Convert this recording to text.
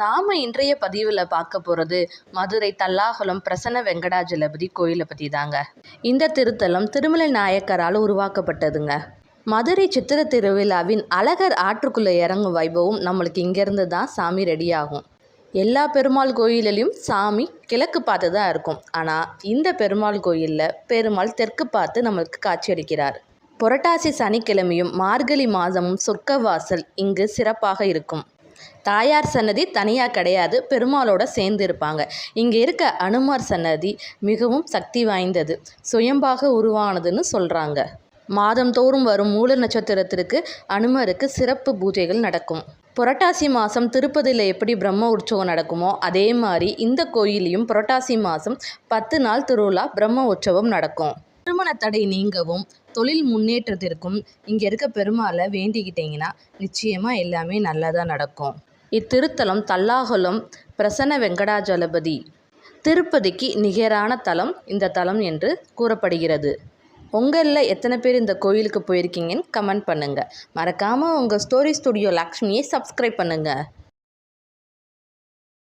நாம் இன்றைய பதிவில் பார்க்க போகிறது மதுரை தல்லாகுளம் பிரசன்ன வெங்கடாஜலபதி கோயிலை பற்றி தாங்க இந்த திருத்தலம் திருமலை நாயக்கரால் உருவாக்கப்பட்டதுங்க. மதுரை சித்திர திருவிழாவின் அழகர் ஆற்றுக்குள்ளே இறங்கும் வைபவம் நம்மளுக்கு இங்கேருந்து தான் சாமி ரெடியாகும் எல்லா பெருமாள் கோயிலிலையும் சாமி கிழக்கு பார்த்து தான் இருக்கும். ஆனால் இந்த பெருமாள் கோயிலில் பெருமாள் தெற்கு பார்த்து நம்மளுக்கு காட்சியளிக்கிறார் புரட்டாசி சனிக்கிழமையும் மார்கழி மாதமும் சொர்க்கவாசல் இங்கு சிறப்பாக இருக்கும். தாயார் சன்னதி தனியாக கிடையாது பெருமாளோட சேர்ந்து இருப்பாங்க. இங்கே இருக்க அனுமார் சன்னதி மிகவும் சக்தி வாய்ந்தது சுயம்பாக உருவானதுன்னு சொல்கிறாங்க மாதந்தோறும் வரும் மூல நட்சத்திரத்திற்கு அனுமருக்கு சிறப்பு பூஜைகள் நடக்கும். புரட்டாசி மாதம் திருப்பதியில் எப்படி பிரம்ம உற்சவம் நடக்குமோ அதே மாதிரி இந்த கோயிலையும் புரட்டாசி மாதம் பத்து நாள் திருவிழா பிரம்ம உற்சவம் நடக்கும். திருமண தடை நீங்கவும் தொழில் முன்னேற்றத்திற்கும் இங்கே இருக்க பெருமாளை வேண்டிக்கிட்டிங்கன்னா நிச்சயமாக எல்லாமே நல்லதாக நடக்கும். இத்திருத்தலம் தல்லாகுளம் பிரசன்ன வெங்கடாஜலபதி. திருப்பதிக்கு நிகரான தலம் இந்த தலம் என்று கூறப்படுகிறது. உங்களில் எத்தனை பேர் இந்த கோயிலுக்கு போயிருக்கீங்கன்னு கமெண்ட் பண்ணுங்கள் மறக்காமல் உங்கள் ஸ்டோரி ஸ்டுடியோ லக்ஷ்மியை சப்ஸ்கிரைப் பண்ணுங்கள்